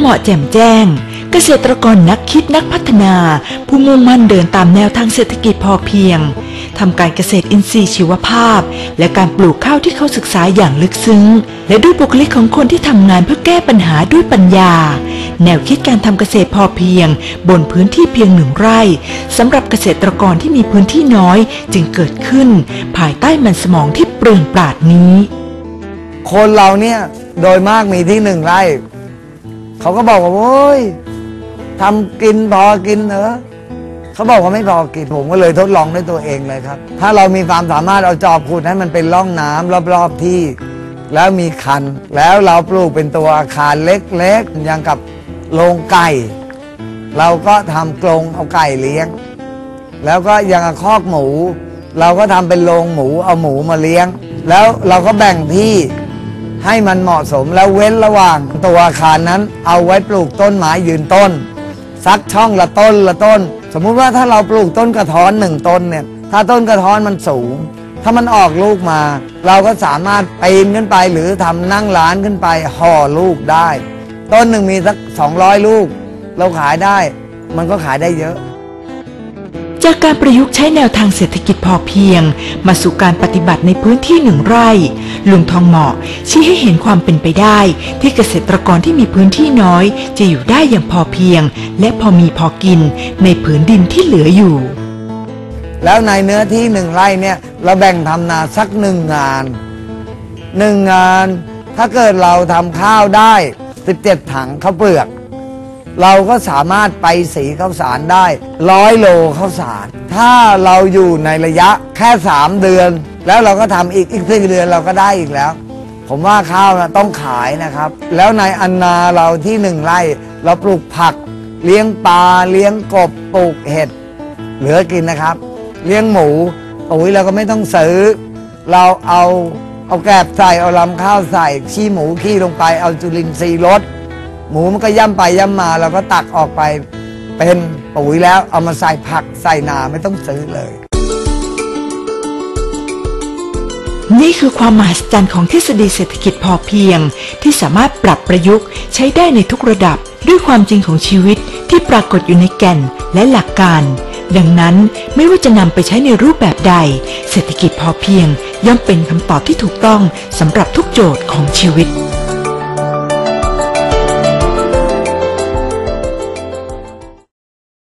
เหมาะแจ่มแจ้ง เกษตรกรนักคิดนักพัฒนา ผู้มุ่งมั่นเดินตามแนวทางเศรษฐกิจพอเพียงทำการเกษตรอินทรีย์ชีวภาพ และการปลูกข้าวที่เขาศึกษาอย่างลึกซึ้ง และด้วยบุคลิกของคนที่ทำงานเพื่อแก้ปัญหาด้วยปัญญา แนวคิดการทำเกษตรพอเพียง บนพื้นที่เพียงหนึ่งไร่สำหรับเกษตรกรที่มีพื้นที่น้อยจึงเกิดขึ้น ภายใต้มันสมองที่เปลืองปราดนี้ คนเราเนี่ยโดยมากมีที่หนึ่งไร่ เขาก็บอกว่าโอ้ยทำกินพอกินเถอะเขาบอกว่าไม่พอกินผมก็เลยทดลองด้วยตัวเองเลยครับ ถ้าเรามีความสามารถเอาจอบขุดให้มันเป็นร่องน้ำรอบๆที่ แล้วมีคัน แล้วเราปลูกเป็นตัวอาคารเล็กๆอย่างกับโรงไก่ เราก็ทำกรงเอาไก่เลี้ยง แล้วก็ย่างคอกหมู เราก็ทำเป็นโรงหมูเอาหมูมาเลี้ยง แล้วเราก็แบ่งที่ ให้มันเหมาะสมแล้วเว้นระหว่างตัวอาคารนั้นเอาไว้ปลูกต้นไม้ยืนต้นสักช่องละต้นละต้น สมมุติว่าถ้าเราปลูกต้นกระท้อนหนึ่งต้นเนี่ยถ้าต้นกระท้อนมันสูง ถ้ามันออกลูกมา เราก็สามารถปีนขึ้นไปหรือทำนั่งร้านขึ้นไปห่อลูกได้ ต้นหนึ่งมีสัก 200 ลูก เราขายได้ มันก็ขายได้เยอะ จากการประยุกต์ใช้แนวทางเศรษฐกิจพอเพียง มาสู่การปฏิบัติในพื้นที่หนึ่งไร่ ลุงทองเหมาะชี้ให้เห็นความเป็นไปได้ ที่เกษตรกรที่มีพื้นที่น้อย จะอยู่ได้อย่างพอเพียง และพอมีพอกิน ในผืนดินที่เหลืออยู่ แล้วในเนื้อที่หนึ่งไร่เนี่ยเราแบ่งทำนาสักหนึ่งงานหนึ่งงาน ถ้าเกิดเราทำข้าวได้ 17 ถังข้าวเปลือก เราก็สามารถไปสีข้าวสารได้ร้อยโลข้าวสาร ถ้าเราอยู่ในระยะแค่ 3 เดือน แล้วเราก็ทำอีกอีกสี่เดือนเราก็ได้อีกแล้ว ผมว่าข้าวนะต้องขายนะครับ แล้วในอันนาเราที่หนึ่งไร่เราปลูกผัก เลี้ยงปลาเลี้ยงกบปลูกเห็ดเหลือกินนะครับ เลี้ยงหมูปุ๋ยเราก็ไม่ต้องซื้อ เราเอาเอาแกบใส่เอาลำข้าวใส่ขี้หมูขี้ลงไปเอาจุลินทรีย์ลด หมูมันก็ย่ำไปย่ำมาเราก็ตักออกไปเป็นปุ๋ยแล้วเอามาใส่ผักใส่นาไม่ต้องซื้อเลย นี่คือความมหัศจรรย์ของทฤษฎีเศรษฐกิจพอเพียง ที่สามารถปรับประยุกต์ใช้ได้ในทุกระดับด้วยความจริงของชีวิตที่ปรากฏอยู่ในแก่นและหลักการ ดังนั้นไม่ว่าจะนำไปใช้ในรูปแบบใด เศรษฐกิจพอเพียงย่อมเป็นคำตอบที่ถูกต้องสำหรับทุกโจทย์ของชีวิต